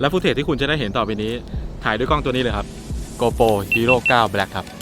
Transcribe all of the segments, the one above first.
และฟุตเทจที่คุณจะได้เห็นต่อไปนี้ ถ่ายด้วยกล้องตัวนี้เลยครับ GoPro Hero 9 Black ครับ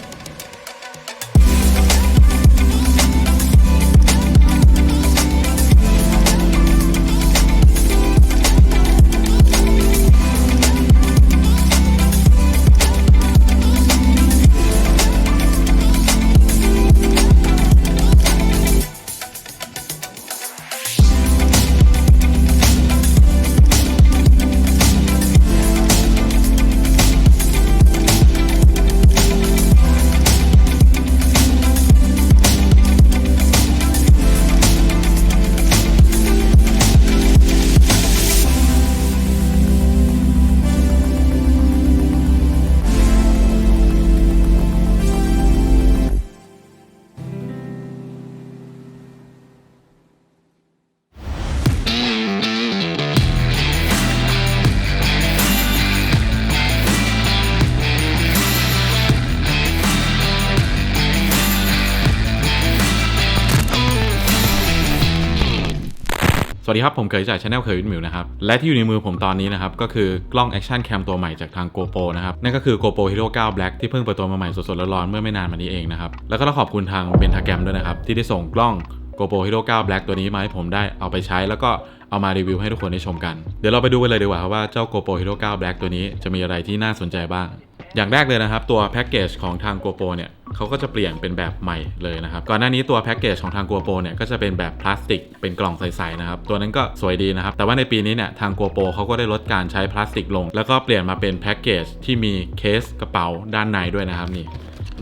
วัสดีครับ ผมเคยจากช anel เคยวินมิวนะครับ และที่อยู่ในมือผมตอนนี้นะครับ ก็คือกล้อง Action Cam ตัวใหม่จากทาง GoPro นะครับ นั่นก็คือ GoPro Hero 9 Black ที่เพิ่งเปิดตัวมาใหม่สดๆร้อนๆเมื่อไม่นานมานี้เองนะครับ แล้วก็ต้องขอบคุณทาง b e n t a g r a m ด้วยนะครับ ที่ได้ส่งกล้อง GoPro Hero 9 Black ตัวนี้มาให้ผมได้เอาไปใช้แล้วก็เอามารีวิวให้ทุกคนได้ชมกัน เดี๋ยวเราไปดูกันเลยดีกว่าว่าเจ้า GoPro Hero 9 Black ตัวนี้จะมีอะไรที่น่าสนใจบ้าง อย่างแรกเลยนะครับ ตัวแพ็กเกจของทาง GoPro เนี่ยเขาก็จะเปลี่ยนเป็นแบบใหม่เลยนะครับ ก่อนหน้านี้ตัวแพ็กเกจของทาง GoPro เนี่ยก็จะเป็นแบบพลาสติกเป็นกล่องใสๆนะครับ ตัวนั้นก็สวยดีนะครับ แต่ว่าในปีนี้เนี่ยทาง GoPro เขาก็ได้ลดการใช้พลาสติกลง แล้วก็เปลี่ยนมาเป็นแพ็กเกจที่มีเคสกระเป๋าด้านในด้วยนะครับนี่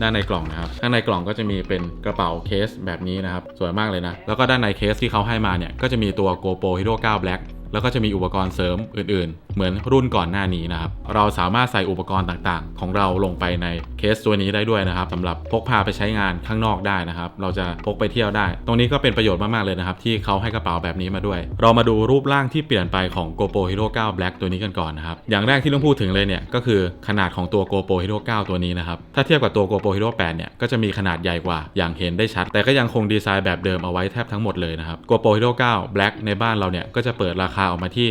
ด้านในกล่องนะครับ ข้างในกล่องก็จะมีเป็นกระเป๋าเคสแบบนี้นะครับ สวยมากเลยนะ แล้วก็ด้านในเคสที่เขาให้มาเนี่ย ก็จะมีตัว GoPro Hero 9 Black แล้วก็จะมีอุปกรณ์เสริมอื่นๆ เหมือนรุ่นก่อนหน้านี้นะครับ เราสามารถใส่อุปกรณ์ต่างๆ ของเราลงไปในเคสตัวนี้ได้ด้วยนะครับสำหรับพกพาไปใช้งานข้างนอกได้นะครับ เราจะพกไปเที่ยวได้ ตรงนี้ก็เป็นประโยชน์มากๆเลยนะครับ ที่เขาให้กระเป๋าแบบนี้มาด้วย เรามาดูรูปร่างที่เปลี่ยนไปของ GoPro Hero 9 Black ตัวนี้กันก่อนนะครับ อย่างแรกที่ต้องพูดถึงเลยเนี่ยก็คือขนาดของตัว GoPro Hero 9 ตัวนี้นะครับ ถ้าเทียบกับตัว GoPro Hero 8 เนี่ยก็จะมีขนาดใหญ่กว่าอย่างเห็นได้ชัด แต่ก็ยังคงดีไซน์แบบเดิมเอาไว้แทบทั้งหมดเลยนะครับ GoPro Hero 9 Black ในบ้านเราเนี่ยก็จะเปิดราคาออกมาที่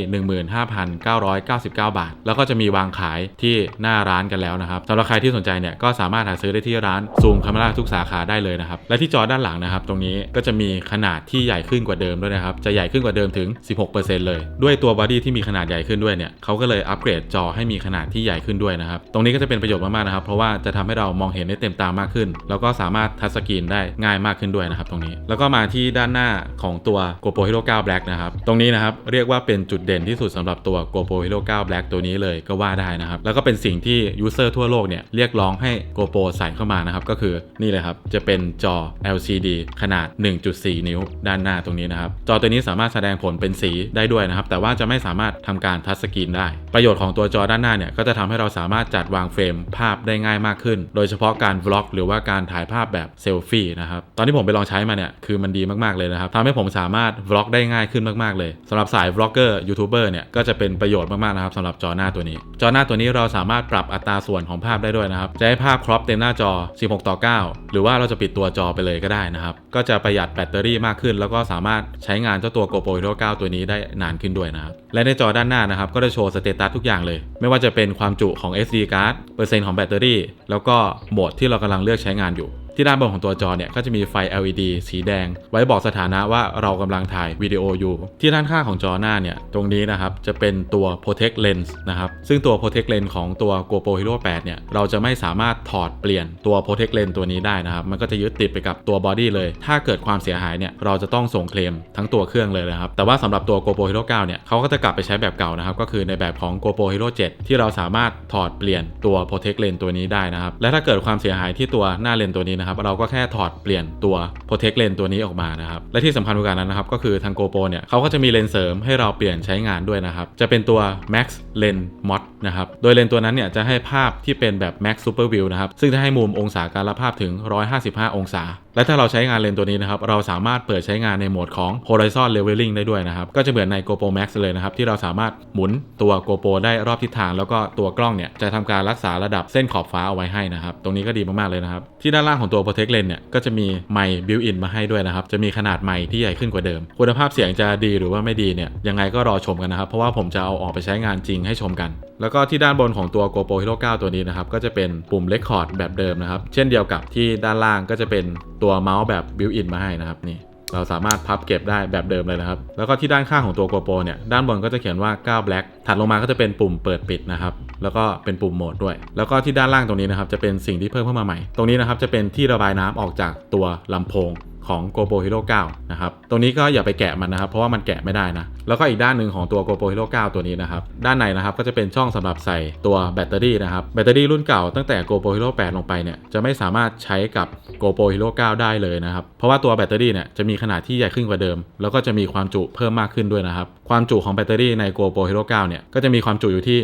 15,999 บาท แล้วก็จะมีวางขายที่หน้าร้านกันแล้วนะครับสำหรับใครที่สนใจเนี่ยก็สามารถหาซื้อได้ที่ร้านซูมคาเมราทุกสาขาได้เลยนะครับและที่จอด้านหลังนะครับตรงนี้ก็จะมีขนาดที่ใหญ่ขึ้นกว่าเดิมด้วยนะครับจะใหญ่ขึ้นกว่าเดิมถึง 16%เลย ด้วยตัวบอดี้ที่มีขนาดใหญ่ขึ้นด้วยเนี่ยเขาก็เลยอัปเกรดจอให้มีขนาดที่ใหญ่ขึ้นด้วยนะครับตรงนี้ก็จะเป็นประโยชน์มากๆนะครับเพราะว่าจะทำให้เรามองเห็นได้เต็มตามากขึ้น แล้วก็สามารถทัชสกรีนได้ง่ายมากขึ้นด้วยนะครับตรงนี้ แล้วก็มาที่ด้านหน้าของตัว GoPro Hero 9 Black นะครับตรงนี้นะครับเรียกว่าเป็นจุดเด่นที่สุดสำหรับตัว GoPro Hero 9 Black ตัวนี้เลยก็ว่าได้นะครับ แล้วก็เป็นสิ่งที่ยูเซอร์ทั่วโลกเนี่ยเรียกร้องให้ GoPro ใส่เข้ามานะครับ ก็คือนี่เลยครับ จะเป็นจอ LCD ขนาด 1.4 นิ้ว ด้านหน้าตรงนี้นะครับ จอตัวนี้สามารถแสดงผลเป็นสีได้ด้วยนะครับ แต่ว่าจะไม่สามารถทำการทัชสกรีนได้ ประโยชน์ของตัวจอด้านหน้าเนี่ยก็จะทำให้เราสามารถจัดวางเฟรมภาพได้ง่ายมากขึ้น โดยเฉพาะการวล็อกหรือว่าการถ่ายภาพแบบเซลฟี่นะครับตอนที่ผมไปลองใช้มาเนี่ยคือมันดีมากๆเลยนะครับทำให้ผมสามารถวล็อกได้ง่ายขึ้นมากๆเลยสำหรับสายวล็อกเกอร์ยูทูบเบอร์เนี่ยก็จะเป็นประโยชน์มากๆนะครับสำหรับจอหน้าตัวนี้ จอหน้าตัวนี้เราสามารถปรับอัตราส่วนของภาพได้ด้วยนะครับ จะให้ภาพครอปเต็มหน้าจอ 16 ต่อ 9 หรือว่าเราจะปิดตัวจอไปเลยก็ได้นะครับ ก็จะประหยัดแบตเตอรี่มากขึ้น แล้วก็สามารถใช้งานเจ้าตัว GoPro Hero 9 ตัวนี้ได้นานขึ้นด้วยนะครับ และในจอด้านหน้านะครับก็จะโชว์สเตตัสทุกอย่างเลย ไม่ว่าจะเป็นความจุของ SD card เปอร์เซ็นต์ของแบตเตอรี่ แล้วก็โหมดที่เรากำลังเลือกใช้งานอยู่ ที่ด้านบนของตัวจอเนี่ยก็จะมีไฟ LED สีแดง ไว้บอกสถานะว่าเรากำลังถ่ายวิดีโออยู่ ที่ด้านข้างของจอหน้าเนี่ยตรงนี้นะครับจะเป็นตัว Protect Lens นะครับซึ่งตัว Protect Lens ของตัว GoPro Hero 8เนี่ยเราจะไม่สามารถถอดเปลี่ยนตัว Protect Lens ตัวนี้ได้นะครับมันก็จะยึดติดไปกับตัวบอดี้เลย ถ้าเกิดความเสียหายเนี่ยเราจะต้องส่งเคลมทั้งตัวเครื่องเลยนะครับแต่ว่าสำหรับตัว GoPro Hero 9เนี่ยเขาก็จะกลับไปใช้แบบเก่านะครับก็คือในแบบของ GoPro Hero 7 ที่เราสามารถถอดเปลี่ยนตัว Protect Lens ตัวนี้ได้นะครับและถ้าเกิดความเสียหายที่ตัวหน้าเลนตัวนี้นะครับเราก็แค่ถอดเปลี่ยนตัว Protect Lens ตัวนี้ออกมานะครับและที่สำคัญกว่านั้นนะครับก็คือทาง GoPro เนี่ยเขาก็จะมีเลนส์เสริมให้เราเปลี่ยนใช้งานด้วยนะครับจะเป็นตัว Max Lens Mod นะครับโดยเลนส์ตัวนั้นเนี่ยจะให้ภาพที่เป็นแบบ Max Super View นะครับซึ่งจะให้มุมองศาการรับภาพถึง 155 องศา และถ้าเราใช้งานเลนส์ตัวนี้นะครับเราสามารถเปิดใช้งานในโหมดของ Horizon Leveling ได้ด้วยนะครับก็จะเหมือนใน GoPro Max เลยนะครับที่เราสามารถหมุนตัว GoPro ได้รอบทิศทาง แล้วก็ตัวกล้องเนี่ยจะทำการรักษาระดับเส้นขอบฟ้าเอาไว้ให้นะครับตรงนี้ก็ดีมากๆเลยนะครับที่ด้านล่างของตัวตัว Protect Lens เนี่ยก็จะมีไมค์บิวอินมาให้ด้วยนะครับ จะมีขนาดไมค์ที่ใหญ่ขึ้นกว่าเดิม คุณภาพเสียงจะดีหรือว่าไม่ดีเนี่ยยังไงก็รอชมกันนะครับ เพราะว่าผมจะเอาออกไปใช้งานจริงให้ชมกัน แล้วก็ที่ด้านบนของตัว GoPro Hero 9 ตัวนี้นะครับก็จะเป็นปุ่ม Record แบบเดิมนะครับเช่นเดียวกับที่ด้านล่างก็จะเป็นตัวเมาส์แบบบิวอินมาให้นะครับนี่เราสามารถพับเก็บได้แบบเดิมเลยนะครับ แล้วก็ที่ด้านข้างของตัว GoPro เนี่ย ด้านบนก็จะเขียนว่า 9 Black ถัดลงมาก็จะเป็นปุ่มเปิดปิดนะครับ แล้วก็เป็นปุ่มโหมดด้วย แล้วก็ที่ด้านล่างตรงนี้นะครับจะเป็นสิ่งที่เพิ่มเข้ามาใหม่ ตรงนี้นะครับจะเป็นที่ระบายน้ำออกจากตัวลำโพงของ GoPro Hero 9 นะครับ ตรงนี้ก็อย่าไปแกะมันนะครับ เพราะว่ามันแกะไม่ได้นะ แล้วก็อีกด้านหนึ่งของตัว GoPro Hero 9 ตัวนี้นะครับ ด้านในนะครับก็จะเป็นช่องสำหรับใส่ตัวแบตเตอรี่นะครับ แบตเตอรี่รุ่นเก่าตั้งแต่ GoPro Hero 8 ลงไปเนี่ย จะไม่สามารถใช้กับ GoPro Hero 9 ได้เลยนะครับ เพราะว่าตัวแบตเตอรี่เนี่ยจะมีขนาดที่ใหญ่ขึ้นกว่าเดิม แล้วก็จะมีความจุเพิ่มมากขึ้นด้วยนะครับ ความจุของแบตเตอรี่ใน GoPro Hero 9 เนี่ย ก็จะมีความจุอยู่ที่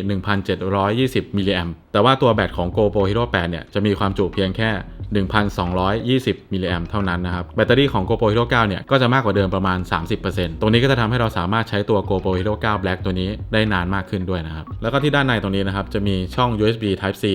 1,720 มิลลิแอมแต่ว่าตัวแบตของ GoPro Hero 8 เนี่ย จะมีความจุเพียงแค่ 1,220 มิลลิแอมเท่านั้นนะครับ แบตเตอรี่ของ GoPro Hero 9 เนี่ย ก็จะมากกว่าเดิมประมาณ 30%ตรงนี้ก็จะทำให้เราสามารถใช้ตัว GoPro Hero 9 Black ตัวนี้ได้นานมากขึ้นด้วยนะครับ แล้วก็ที่ด้านในตรงนี้นะครับ จะมีช่อง USB Type C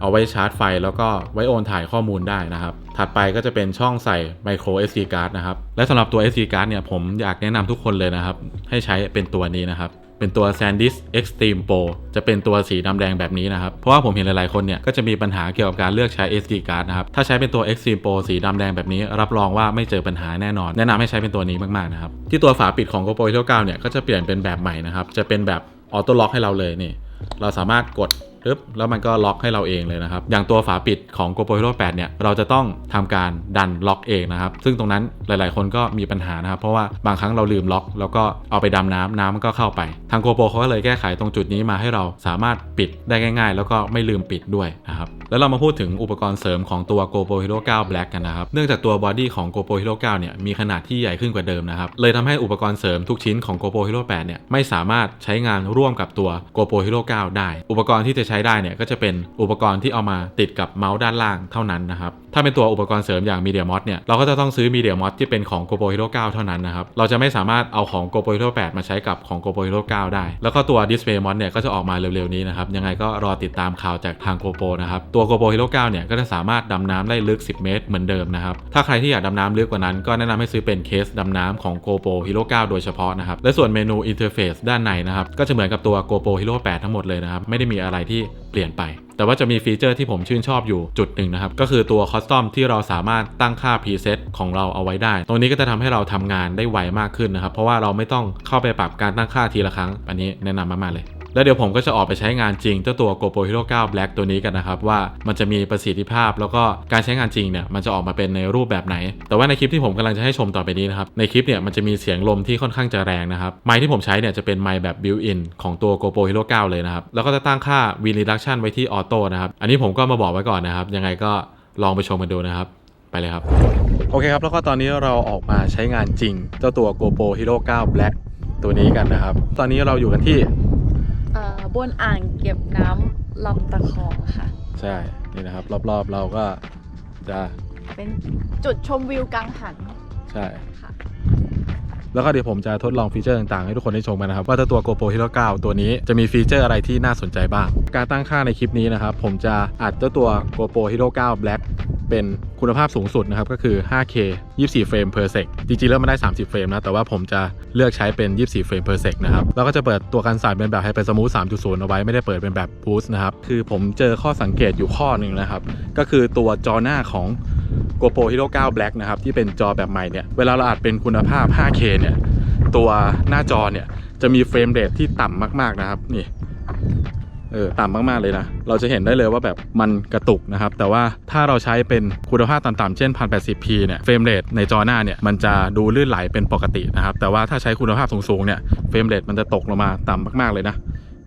เอาไว้ชาร์จไฟ แล้วก็ไว้โอนถ่ายข้อมูลได้นะครับ ถัดไปก็จะเป็นช่องใส่ micro SD card นะครับ และสำหรับตัว SD card เนี่ยผมอยากแนะนำทุกคนเลยนะครับ ให้ใช้เป็นตัวนี้นะครับเป็นตัว SanDisk Extreme Pro จะเป็นตัวสีดำแดงแบบนี้นะครับ เพราะว่าผมเห็นหลายๆคนเนี่ยก็จะมีปัญหาเกี่ยวกับการเลือกใช้ SD card นะครับ ถ้าใช้เป็นตัว Extreme Pro สีดำแดงแบบนี้ รับรองว่าไม่เจอปัญหาแน่นอน แนะนำให้ใช้เป็นตัวนี้มาก ๆ นะครับ ที่ตัวฝาปิดของ GoPro Hero 9เนี่ยก็จะเปลี่ยนเป็นแบบใหม่นะครับ จะเป็นแบบออโต้ล็อกให้เราเลยนี่ เราสามารถกด ปึ๊บแล้วมันก็ล็อกให้เราเองเลยนะครับ อย่างตัวฝาปิดของ GoPro Hero 8 เนี่ย เราจะต้องทำการดันล็อกเองนะครับ ซึ่งตรงนั้นหลาย ๆ คนก็มีปัญหานะครับ เพราะว่าบางครั้งเราลืมล็อก แล้วก็เอาไปดำน้ำน้ำมันก็เข้าไป ทาง GoPro เขาก็เลยแก้ไขตรงจุดนี้มาให้เราสามารถปิดได้ง่าย ๆ แล้วก็ไม่ลืมปิดด้วยนะครับ แล้วเรามาพูดถึงอุปกรณ์เสริมของตัว GoPro Hero 9 Black กันนะครับ เนื่องจากตัวบอดี้ของ GoPro Hero 9 เนี่ย มีขนาดที่ใหญ่ขึ้นกว่าเดิมนะครับ เลยทำให้อุปกรณ์เสริมทุกชิ้นของ GoPro Hero 8 เนี่ย ไม่สามารถใช้งานร่วมกับตัว GoPro Hero 9 ได้ อุปกรณ์ที่จะใช้ได้เนี่ยก็จะเป็นอุปกรณ์ที่เอามาติดกับเมาส์ด้านล่างเท่านั้นนะครับถ้าเป็นตัวอุปกรณ์เสริมอย่าง Media Mod เนี่ยเราก็จะต้องซื้อ Media Mod ที่เป็นของ GoPro Hero 9 เท่านั้นนะครับเราจะไม่สามารถเอาของ GoPro Hero 8 มาใช้กับของ GoPro Hero 9 ได้ แล้วก็ตัว Display Mod เนี่ยก็จะออกมาเร็วๆนี้นะครับยังไงก็รอติดตามข่าวจากทาง GoPro นะครับตัว GoPro Hero 9 เนี่ยก็จะสามารถดำน้ำได้ลึก 10 เมตรเหมือนเดิมนะครับถ้าใครที่อยากดำน้ำลึกกว่านั้น ก็แนะนำให้ซื้อเป็นเคสดำน้ำของ GoPro Hero 9 โดยเฉพาะนะครับและส่วนเมนู Interface ด้านในนะครับก็จะเหมือนกับตัว GoPro Hero 8 ทั้งหมดเลยนะครับไม่ได้มีอะไรที่เปลี่ยนไป แต่ว่าจะมีฟีเจอร์ที่ผมชื่นชอบอยู่จุดหนึ่งนะครับ ก็คือตัวคอสตอมที่เราสามารถตั้งค่า preset ของเราเอาไว้ได้ ตรงนี้ก็จะทำให้เราทำงานได้ไวมากขึ้นนะครับ เพราะว่าเราไม่ต้องเข้าไปปรับการตั้งค่าทีละครั้ง อันนี้แนะนำมากๆเลย แล้วเดี๋ยวผมก็จะออกไปใช้งานจริงเจ้าตัว GoPro Hero 9 Black ตัวนี้กันนะครับ ว่ามันจะมีประสิทธิภาพแล้วก็การใช้งานจริงเนี่ยมันจะออกมาเป็นในรูปแบบไหน แต่ว่าในคลิปที่ผมกำลังจะให้ชมต่อไปนี้นะครับในคลิปเนี่ยมันจะมีเสียงลมที่ค่อนข้างจะแรงนะครับไมค์ที่ผมใช้เนี่ยจะเป็นไมค์แบบ built-in ของตัว GoPro Hero 9 เลยนะครับแล้วก็จะตั้งค่า Wind Reduction ไว้ที่ออโต้นะครับอันนี้ผมก็มาบอกไว้ก่อนนะครับยังไงก็ลองไปชมกันดูนะครับไปเลยครับ โอเคครับ แล้วก็ตอนนี้เราออกมาใช้งานจริง เจ้าตัว GoPro Hero 9 Black ตัวนี้กันนะครับ ตอนนี้เราอยู่กันที่ บนอ่างเก็บน้ำลำตะคองค่ะ ใช่ นี่นะครับ รอบๆเราก็จะเป็นจุดชมวิวกังหัน ใช่ ค่ะ แล้วก็เดี๋ยวผมจะทดลองฟีเจอร์ต่างๆ ให้ทุกคนได้ชมกันนะครับ ว่าเจ้าตัว GoPro Hero 9 ตัวนี้จะมีฟีเจอร์อะไรที่น่าสนใจบ้าง การตั้งค่าในคลิปนี้นะครับ ผมจะอัดเจ้าตัว GoPro Hero 9 Black เป็นคุณภาพสูงสุดนะครับก็คือ 5K 24เฟรม per sec จริงๆแล้วมันได้ 30 เฟรมนะ แต่ว่าผมจะเลือกใช้เป็น 24 เฟรม per sec นะครับ แล้วก็จะเปิดตัวการสั่นเป็นแบบ Hyper Smooth 3.0 เอาไว้ ไม่ได้เปิดเป็นแบบ Boost นะครับ คือผมเจอข้อสังเกตอยู่ข้อหนึ่งนะครับ ก็คือตัวจอหน้าของ GoPro Hero 9 Black นะครับ ที่เป็นจอแบบใหม่เนี่ย เวลาเราอัดเป็นคุณภาพ 5K เนี่ย ตัวหน้าจอเนี่ยจะมีเฟรมเรทที่ต่ำมากๆนะครับนี่ เออต่ำมากๆเลยนะ เราจะเห็นได้เลยว่าแบบมันกระตุกนะครับ แต่ว่าถ้าเราใช้เป็นคุณภาพต่ำๆเช่น 1080p เนี่ยเฟรมเรทในจอหน้าเนี่ยมันจะดูลื่นไหลเป็นปกตินะครับแต่ว่าถ้าใช้คุณภาพสูงๆเนี่ยเฟรมเรทมันจะตกลงมาต่ำมากๆเลยนะ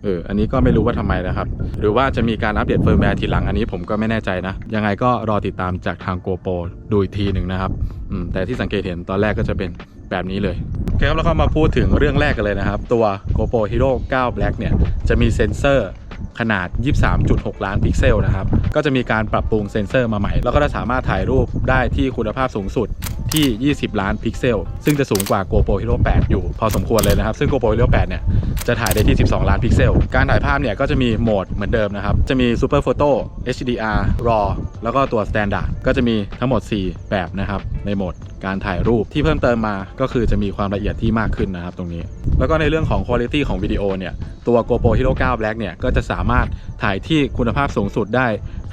เออ อันนี้ก็ไม่รู้ว่าทำไมนะครับ หรือว่าจะมีการอัปเดตเฟิร์มแวร์ทีหลังอันนี้ผมก็ไม่แน่ใจนะ ยังไงก็รอติดตามจากทาง GoPro ดูอีกทีหนึ่งนะครับ อืม แต่ที่สังเกตเห็นตอนแรกก็จะเป็นแบบนี้เลยโอเคครับ แล้วก็มาพูดถึงเรื่องแรกกันเลยนะครับ ตัว GoPro Hero 9 Black เนี่ย จะมีเซ็นเซอร์ ขนาด 23.6 ล้านพิกเซลนะครับ ก็จะมีการปรับปรุงเซ็นเซอร์มาใหม่ แล้วก็จะสามารถถ่ายรูปได้ที่คุณภาพสูงสุดที่ 20 ล้านพิกเซล ซึ่งจะสูงกว่า GoPro Hero 8 อยู่ พอสมควรเลยนะครับ ซึ่ง GoPro Hero 8 เนี่ย จะถ่ายได้ที่ 12 ล้านพิกเซล การถ่ายภาพเนี่ย ก็จะมีโหมดเหมือนเดิมนะครับ จะมี Super Photo HDR RAW แล้วก็ตัว Standard ก็จะมีทั้งหมด 4 แบบนะครับ ในโหมดการถ่ายรูปที่เพิ่มเติมมาก็คือจะมีความละเอียดที่มากขึ้นนะครับตรงนี้ แล้วก็ในเรื่องของคุณภาพของวิดีโอเนี่ย ตัว GoPro Hero 9 Black เนี่ย ก็จะสามารถถ่ายที่คุณภาพสูงสุดได้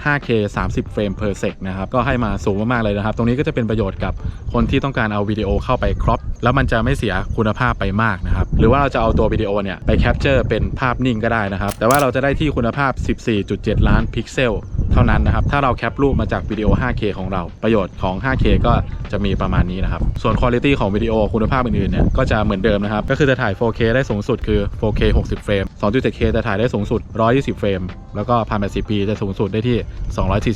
5K 30 เฟรม per sec นะครับ ก็ให้มาสูงมาก ๆ เลยนะครับ ตรงนี้ก็จะเป็นประโยชน์กับคนที่ต้องการเอาวิดีโอเข้าไปครอปแล้วมันจะไม่เสียคุณภาพไปมากนะครับ หรือว่าเราจะเอาตัววิดีโอเนี่ย ไปแคปเจอร์เป็นภาพนิ่งก็ได้นะครับ แต่ว่าเราจะได้ที่คุณภาพ 14.7 ล้านพิกเซล เท่านั้นนะครับ ถ้าเราแคปรูปมาจากวิดีโอ 5K ของเรา ประโยชน์ของ 5K ก็จะมีประมาณนี้นะครับ ส่วนคุณภาพของวิดีโอคุณภาพอื่นๆเนี่ยก็จะเหมือนเดิมนะครับ ก็คือจะถ่าย 4K ได้สูงสุดคือ 4K 60 เฟรม 2.7K จะถ่ายได้สูงสุด 120 เฟรม แล้วก็ 1080p จะสูงสุดได้ที่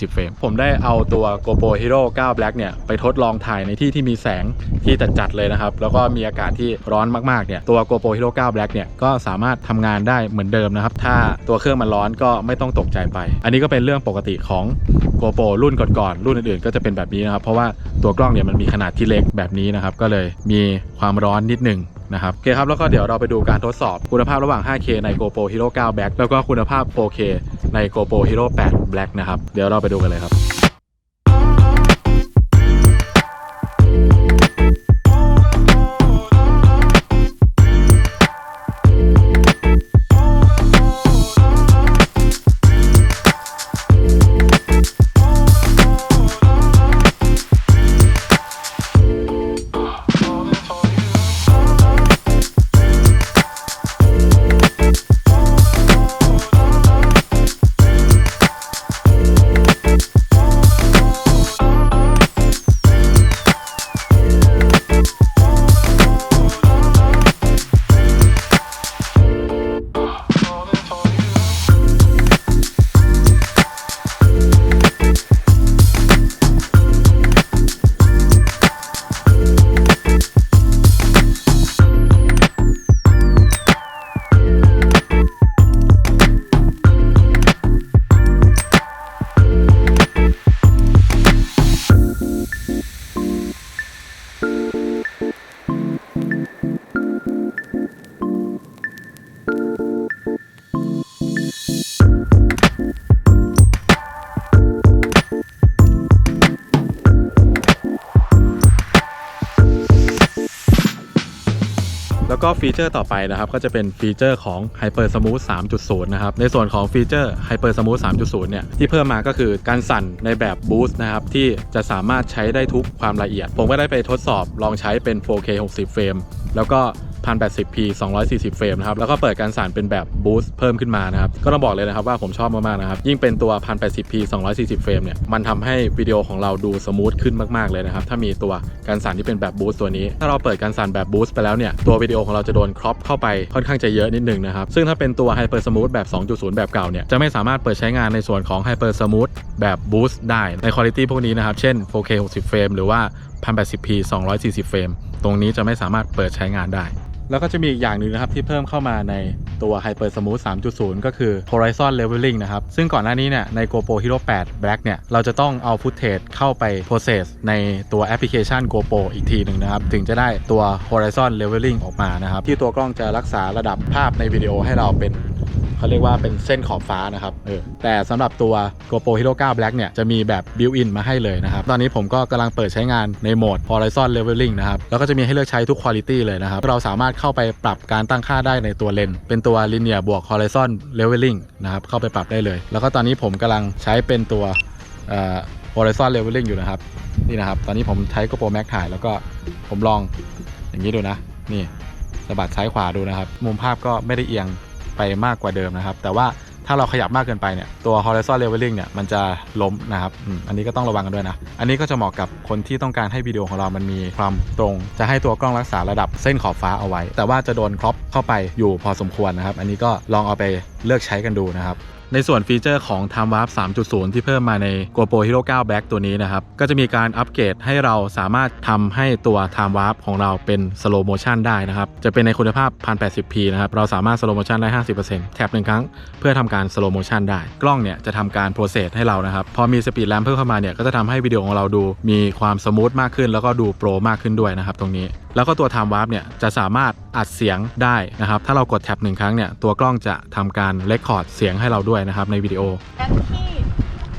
240 เฟรม ผมได้เอาตัว GoPro Hero 9 Black เนี่ย ไปทดลองถ่ายในที่ที่มีแสงที่จัดๆเลยนะครับ แล้วก็มีอากาศที่ร้อนมากๆ เนี่ย ตัว GoPro Hero 9 Black เนี่ย ก็สามารถทำงานได้เหมือนเดิมนะครับ ถ้าตัวเครื่องมันร้อนก็ไม่ต้องตกใจไป อันนี้ก็เป็นเรื่องปกติของ GoPro รุ่นก่อนๆ รุ่นอื่นๆ ก็จะเป็นแบบนี้นะครับ เพราะว่าตัวกล้องเนี่ยมันมีขนาดที่เล็กแบบนี้นะครับ ก็เลยมีความร้อนนิดหนึง นะครับโอเคครับแล้วก็เดี๋ยวเราไปดูการทดสอบคุณภาพระหว่าง 5K ใน GoPro Hero 9 Black แล้วก็คุณภาพ 4K ใน GoPro Hero 8 Black นะครับ เดี๋ยวเราไปดูกันเลยครับ แล้วก็ฟีเจอร์ต่อไปนะครับ ก็จะเป็นฟีเจอร์ของ Hyper Smooth 3.0 นะครับ ในส่วนของฟีเจอร์ Hyper Smooth 3.0 เนี่ย ที่เพิ่มมาก็คือการสั่นในแบบ Boost นะครับ ที่จะสามารถใช้ได้ทุกความละเอียด ผมก็ได้ไปทดสอบลองใช้เป็น 4K 60 เฟรมแล้วก็ 1080p 240 เฟรมนะครับ แล้วก็เปิดการสั่นเป็นแบบ Boost เพิ่มขึ้นมานะครับ ก็ต้องบอกเลยนะครับว่าผมชอบมากๆนะครับ ยิ่งเป็นตัว 1080p 240 เฟรมเนี่ย มันทำให้วิดีโอของเราดูสมูทขึ้นมากๆเลยนะครับ ถ้ามีตัวการสั่นที่เป็นแบบ Boost ตัวนี้ ถ้าเราเปิดการสั่นแบบ Boost ไปแล้วเนี่ย ตัววิดีโอของเราจะโดนครอปเข้าไปค่อนข้างจะเยอะนิดนึงนะครับ ซึ่งถ้าเป็นตัว Hyper Smooth แบบ 2.0 แบบเก่าเนี่ย จะไม่สามารถเปิดใช้งานในส่วนของ Hyper Smooth แบบ Boost ได้ ในคุณภาพพวกนี้นะครับ เช่น 4K 60 เฟรม หรือว่า 1080p 240 เฟรม ตรงนี้จะไม่สามารถเปิดใช้งานได้ แล้วก็จะมีอีกอย่างหนึ่งนะครับที่เพิ่มเข้ามาในตัว Hyper Smooth 3.0 ก็คือ Horizon Leveling นะครับ ซึ่งก่อนหน้านี้เนี่ยใน GoPro Hero 8 Black เนี่ย เราจะต้องเอา footage เข้าไป process ในตัวแอปพลิเคชัน GoPro อีกทีหนึ่งนะครับ ถึงจะได้ตัว Horizon Leveling ออกมานะครับ ที่ตัวกล้องจะรักษาระดับภาพในวิดีโอให้เราเป็น เขาเรียกว่าเป็นเส้นขอบฟ้านะครับเออแต่สำหรับตัว GoPro Hero 9 Black เนี่ยจะมีแบบ built-in มาให้เลยนะครับ ตอนนี้ผมก็กำลังเปิดใช้งานในโหมด Horizon Leveling นะครับ แล้วก็จะมีให้เลือกใช้ทุก quality เลยนะครับ เราสามารถเข้าไปปรับการตั้งค่าได้ในตัวเลน เป็นตัว linear บวก Horizon Leveling นะครับ เข้าไปปรับได้เลย แล้วก็ตอนนี้ผมกำลังใช้เป็นตัว Horizon Leveling อยู่นะครับ นี่นะครับ ตอนนี้ผมใช้ GoPro Max ถ่าย แล้วก็ผมลองอย่างนี้ดูนะ นี่สะบัดซ้ายขวาดูนะครับ มุมภาพก็ไม่ได้เอียง ไปมากกว่าเดิมนะครับ แต่ว่าถ้าเราขยับมากเกินไปเนี่ยตัว horizon leveling เนี่ยมันจะล้มนะครับอันนี้ก็ต้องระวังกันด้วยนะ อันนี้ก็จะเหมาะกับคนที่ต้องการให้วิดีโอของเรามันมีความตรง จะให้ตัวกล้องรักษาระดับเส้นขอบฟ้าเอาไว้ แต่ว่าจะโดนครอปเข้าไปอยู่พอสมควรนะครับ อันนี้ก็ลองเอาไปเลือกใช้กันดูนะครับ ในส่วนฟีเจอร์ของ Time Warp 3.0 ที่เพิ่มมาใน GoPro Hero 9 Black ตัวนี้นะครับ ก็จะมีการอัปเกรดให้เราสามารถทำให้ตัว Time Warp ของเราเป็น Slow Motion ได้นะครับ จะเป็นในคุณภาพ 1080p นะครับ เราสามารถ Slow Motion ได้ 50%แท็บหนึ่งครั้ง เพื่อทำการ Slow Motion ได้ กล้องเนี่ยจะทำการ process ให้เรานะครับ พอมี Speed Ramp เพิ่มเข้ามาเนี่ยก็จะทำให้วิดีโอของเราดูมีความสมูทมากขึ้น แล้วก็ดูโปรมากขึ้นด้วยนะครับตรงนี้แล้วก็ตัว Time Warp เนี่ยจะสามารถอัดเสียงได้นะครับถ้าเรากดแท็บหนึ่งครั้งเนี่ยตัวกล้องจะทำการเลคคอร์ดเสียงให้เราด้วยนะครับในวิดีโอและที่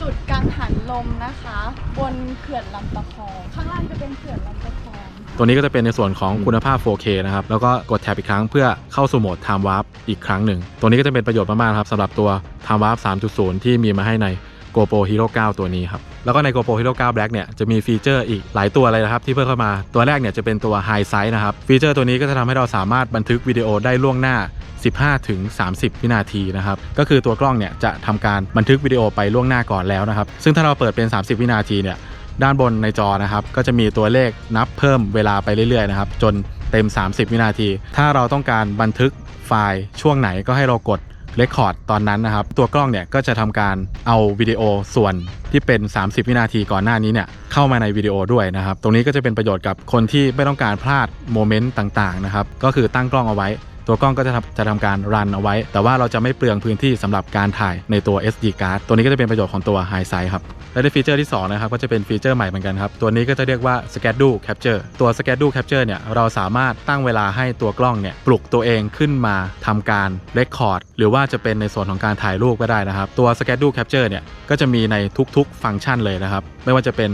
จุดกังหันลมนะคะ บนเขื่อนลำตะคองข้างล่างจะเป็นเขื่อนลำตะคองตัวนี้ก็จะเป็นในส่วนของคุณภาพ 4K นะครับ แล้วก็กดแท็บอีกครั้งเพื่อเข้าสู่โหมด Time Warp อีกครั้งหนึ่ง ตัวนี้ก็จะเป็นประโยชน์มากๆครับสำหรับตัว Time Warp 3.0 ที่มีมาให้ใน GoPro Hero 9 ตัวนี้ครับแล้วก็ใน GoPro Hero 9 Black เนี่ยจะมีฟีเจอร์อีกหลายตัวเลยนะครับที่เพิ่มเข้ามาตัวแรกเนี่ยจะเป็นตัว High Size นะครับฟีเจอร์ตัวนี้ก็จะทำให้เราสามารถบันทึกวิดีโอได้ล่วงหน้า 15ถึง30 วินาทีนะครับก็คือตัวกล้องเนี่ยจะทำการบันทึกวิดีโอไปล่วงหน้าก่อนแล้วนะครับซึ่งถ้าเราเปิดเป็น 30 วินาทีเนี่ยด้านบนในจอนะครับก็จะมีตัวเลขนับเพิ่มเวลาไปเรื่อยๆนะครับจนเต็ม 30 วินาที ถ้าเราต้องการบันทึกไฟล์ช่วงไหนก็ให้เรากด เรคคอร์ดตอนนั้นนะครับ ตัวกล้องเนี่ยก็จะทำการเอาวิดีโอส่วนที่เป็น 30 วินาทีก่อนหน้านี้เนี่ยเข้ามาในวิดีโอด้วยนะครับ ตรงนี้ก็จะเป็นประโยชน์กับคนที่ไม่ต้องการพลาดโมเมนต์ต่างๆนะครับก็คือตั้งกล้องเอาไว้ ตัวกล้องก็จะทำจะทำการรันเอาไว้ แต่ว่าเราจะไม่เปลืองพื้นที่สำหรับการถ่ายในตัว SD card ตัวนี้ก็จะเป็นประโยชน์ของตัว High Size ครับ และในฟีเจอร์ที่2นะครับก็จะเป็นฟีเจอร์ใหม่เหมือนกันครับ ตัวนี้ก็จะเรียกว่า Schedule Capture ตัว Schedule Capture เนี่ยเราสามารถตั้งเวลาให้ตัวกล้องเนี่ยปลุกตัวเองขึ้นมาทำการ Record หรือว่าจะเป็นในส่วนของการถ่ายรูปก็ได้นะครับ ตัว Schedule Capture เนี่ยก็จะมีในทุกๆ ฟังก์ชันเลยนะครับ ไม่ว่าจะเป็น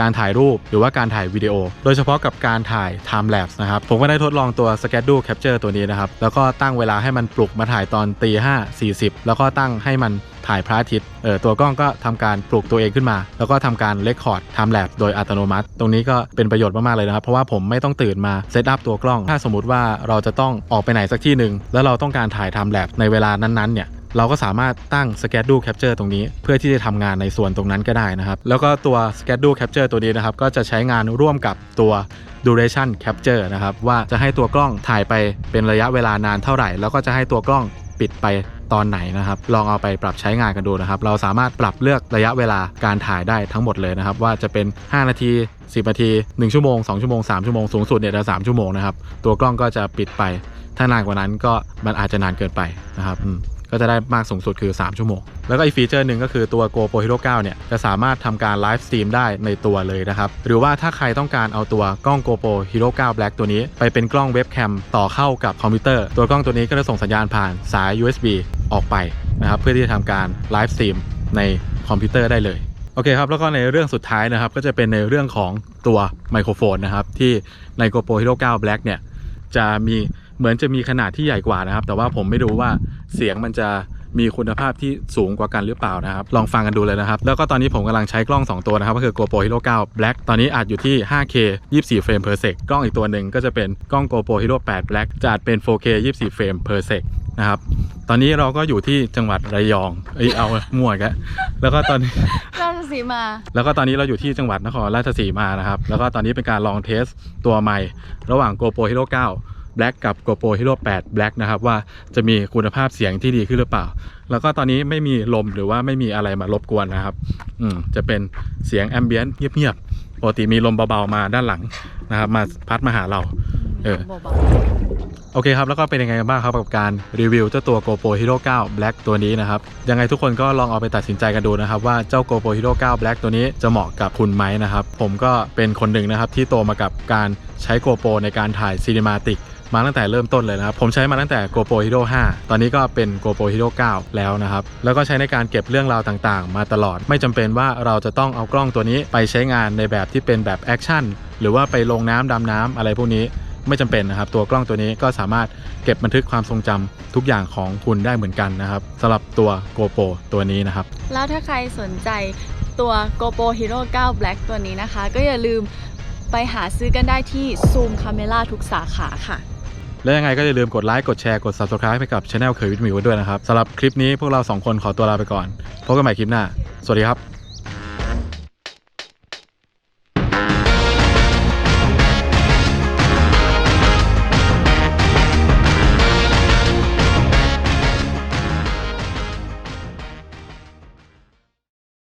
การถ่ายรูปหรือว่าการถ่ายวิดีโอ โดยเฉพาะกับการถ่าย Time Lapse นะครับผมก็ได้ทดลองตัว Schedule Capture ตัวนี้นะครับแล้วก็ตั้งเวลาให้มันปลุกมาถ่ายตอนตีห้าสี่สิบแล้วก็ตั้งให้มัน ถ่ายพระอาทิตย์เออตัวกล้องก็ทำการปลุกตัวเองขึ้นมา แล้วก็ทำการเลคคอร์ดทำแลบโดยอัตโนมัติ ตรงนี้ก็เป็นประโยชน์มาก ๆ เลยนะครับ เพราะว่าผมไม่ต้องตื่นมาเซตอัพตัวกล้อง ถ้าสมมติว่าเราจะต้องออกไปไหนสักที่หนึ่งแล้วเราต้องการถ่ายทำแลบในเวลานั้นๆเนี่ยเราก็สามารถตั้ง Schedule Capture ตรงนี้ เพื่อที่จะทำงานในส่วนตรงนั้นก็ได้นะครับ แล้วก็ตัว Schedule Capture ตัวนี้นะครับ ก็จะใช้งานร่วมกับตัว Duration Capture นะครับ ว่าจะให้ตัวกล้องถ่ายไปเป็นระยะเวลานานเท่าไหร่ แล้วก็จะให้ตัวกล้องปิดไป ตอนไหนนะครับ ลองเอาไปปรับใช้งานกันดูนะครับ เราสามารถปรับเลือกระยะเวลาการถ่ายได้ทั้งหมดเลยนะครับ ว่าจะเป็น 5 นาที 10 นาที 1 ชั่วโมง 2 ชั่วโมง 3 ชั่วโมง สูงสุดเนี่ยจะ3ชั่วโมงนะครับ ตัวกล้องก็จะปิดไป ถ้านานกว่านั้นก็มันอาจจะนานเกินไปนะครับ ก็จะได้มากสูงสุดคือ 3 ชั่วโมง แล้วก็อีกฟีเจอร์หนึ่งก็คือตัว GoPro Hero 9 เนี่ย จะสามารถทำการไลฟ์สตรีมได้ในตัวเลยนะครับ หรือว่าถ้าใครต้องการเอาตัวกล้อง GoPro Hero 9 Black ตัวนี้ ไปเป็นกล้องเว็บแคมต่อเข้ากับคอมพิวเตอร์ ตัวกล้องตัวนี้ก็จะส่งสัญญาณผ่านสาย USB ออกไปนะครับเพื่อที่จะทำการไลฟ์สตรีมในคอมพิวเตอร์ได้เลยโอเคครับแล้วก็ในเรื่องสุดท้ายนะครับก็จะเป็นในเรื่องของตัวไมโครโฟนนะครับที่ใน GoPro Hero 9 Black เนี่ยจะมี เหมือนจะมีขนาดที่ใหญ่กว่านะครับ แต่ว่าผมไม่รู้ว่าเสียงมันจะมีคุณภาพที่สูงกว่ากันหรือเปล่านะครับ ลองฟังกันดูเลยนะครับ แล้วก็ตอนนี้ผมกำลังใช้กล้อง 2 ตัวนะครับ ก็คือ GoPro Hero 9 Black ตอนนี้อัดอยู่ที่ 5K 24 เฟรม per sec กล้องอีกตัวหนึ่งก็จะเป็นกล้อง GoPro Hero 8 Black จะอัดเป็น 4K 24 เฟรม per sec นะครับ ตอนนี้เราก็อยู่ที่จังหวัดระยอง เอ้ย เอามั่วอีกันแล้วก็ตอนนี้ ราชสีมา แล้วก็ตอนนี้เราอยู่ที่จังหวัดนครราชสีมานะครับ แล้วก็ตอนนี้เป็นการลองเทสตัวใหม่ระหว่าง GoPro Hero 9 Black กับ GoPro Hero 8 Black นะครับว่าจะมีคุณภาพเสียงที่ดีขึ้นหรือเปล่า แล้วก็ตอนนี้ไม่มีลมหรือว่าไม่มีอะไรมารบกวนนะครับอืมจะเป็นเสียงแอมเบียนเงียบๆปกติมีลมเบาๆมาด้านหลังนะครับมาพัดมาหาเราเออเบาโอเคครับ แล้วก็เป็นยังไงกันบ้างครับกับการรีวิวเจ้าตัว GoPro Hero 9 Black ตัวนี้นะครับ ยังไงทุกคนก็ลองเอาไปตัดสินใจกันดูนะครับ ว่าเจ้า GoPro Hero 9 Black ตัวนี้จะเหมาะกับคุณไหมนะครับ ผมก็เป็นคนหนึ่งนะครับที่โตมากับการใช้ GoPro ในการถ่ายซีนิมาติก มาตั้งแต่เริ่มต้นเลยนะครับ ผมใช้มาตั้งแต่ GoPro Hero 5 ตอนนี้ก็เป็น GoPro Hero 9 แล้วนะครับ แล้วก็ใช้ในการเก็บเรื่องราวต่างๆ มาตลอด ไม่จำเป็นว่าเราจะต้องเอากล้องตัวนี้ไปใช้งานในแบบที่เป็นแบบแอคชั่นหรือว่าไปลงน้ำดำน้ำอะไรพวกนี้ไม่จำเป็นนะครับ ตัวกล้องตัวนี้ก็สามารถเก็บบันทึกความทรงจำทุกอย่างของคุณได้เหมือนกันนะครับสำหรับตัว GoPro ตัวนี้นะครับ แล้วถ้าใครสนใจตัว GoPro Hero 9 Black ตัวนี้นะคะ ก็อย่าลืมไปหาซื้อกันได้ที่ Zoom Camera ทุกสาขาค่ะ และยังไงก็อย่าลืมกดไลค์กดแชร์กด Subscribe ให้กับช anel เคยวิทมิวด้วยนะครับสำหรับคลิปนี้พวกเราสองคนขอตัวลาไปก่อนพบกันใหม่คลิปหน้า สวัสดีครับ